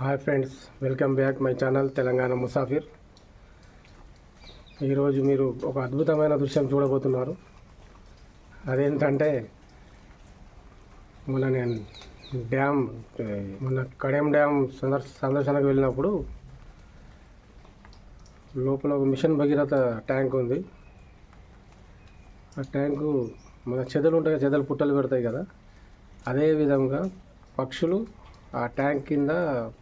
Hi friends welcome back my channel Telangana Musafir ఈరోజు మీరు ఒక అద్భుతమైన దృశ్యం చూడబోతున్నారు. అదేంటంటే మొన్న నేను డ్యామ్ మొన్న కడెం డ్యామ్ సందర్శ సందర్శనకు వెళ్ళినప్పుడు లోపల ఒక మిషన్ భగీరథ ట్యాంక్ ఉంది. ఆ ట్యాంకు మన చెదలు ఉంటాయి చెదలు పుట్టలు పెడతాయి కదా అదే విధంగా పక్షులు ఆ ట్యాంక్ కింద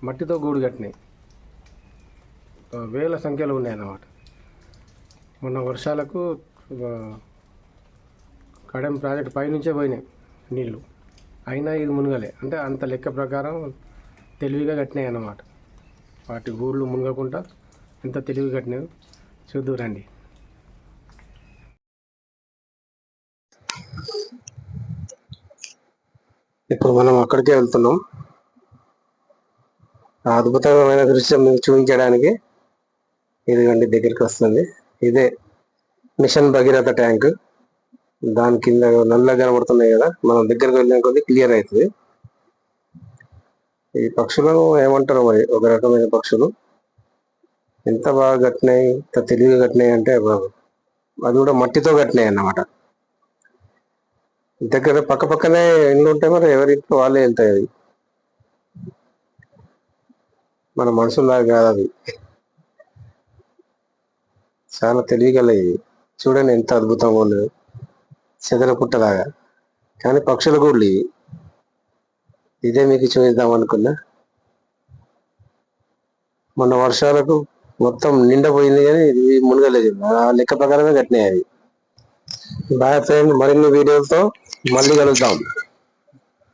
మట్టితో గూడు కట్టినాయి. వేల సంఖ్యలో ఉన్నాయి అన్నమాట మొన్న వర్షాలకు కడెం ప్రాజెక్ట్ పైనుంచే పోయినాయి నీళ్ళు అయినా ఇది మునగలే. అంటే అంత లెక్క ప్రకారం తెలివిగా కట్టినాయి అన్నమాట. వాటి గూళ్ళు మునగకుండా ఎంత తెలివి కట్టినాయి చూద్దు రండి. ఇప్పుడు మనం అక్కడికే వెళ్తున్నాం. అద్భుతమైన దృశ్యం మీకు చూపించడానికి ఇదిగోండి దగ్గరికి వస్తుంది. ఇదే మిషన్ భగీరథ ట్యాంక్. దాని కింద నల్లగా కనబడుతున్నాయి కదా మనం దగ్గరకు వెళ్ళిన కొద్ది క్లియర్ అవుతుంది. ఈ పక్షులను ఏమంటారు మరి ఒక రకమైన పక్షులు. ఎంత బాగా కట్టినాయి ఎంత తెలివిగా కట్టినాయి అంటే అది కూడా మట్టితో కట్టినాయి అన్నమాట. దగ్గర పక్క పక్కనే ఇండ్లు ఉంటే మరి ఎవరింట్లో వాళ్ళే వెళ్తాయి అది మన మనుషుల్లాగా కాదు అవి చాలా తెలివిగలవి. చూడండి ఎంత అద్భుతంగా ఉన్నది చెదల పుట్టలాగా. కానీ పక్షుల గూళ్ళు ఇవి. ఇదే మీకు చూపిద్దాం అనుకున్నా. మొన్న వర్షాలకు మొత్తం నిండపోయింది కానీ ఇది మునగలేదు ఆ లెక్క ప్రకారమే కట్టినాయి అవి. బాయ్ ఫ్రెండ్ మరిన్ని వీడియోలతో మళ్ళీ కలుద్దాం.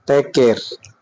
Take care.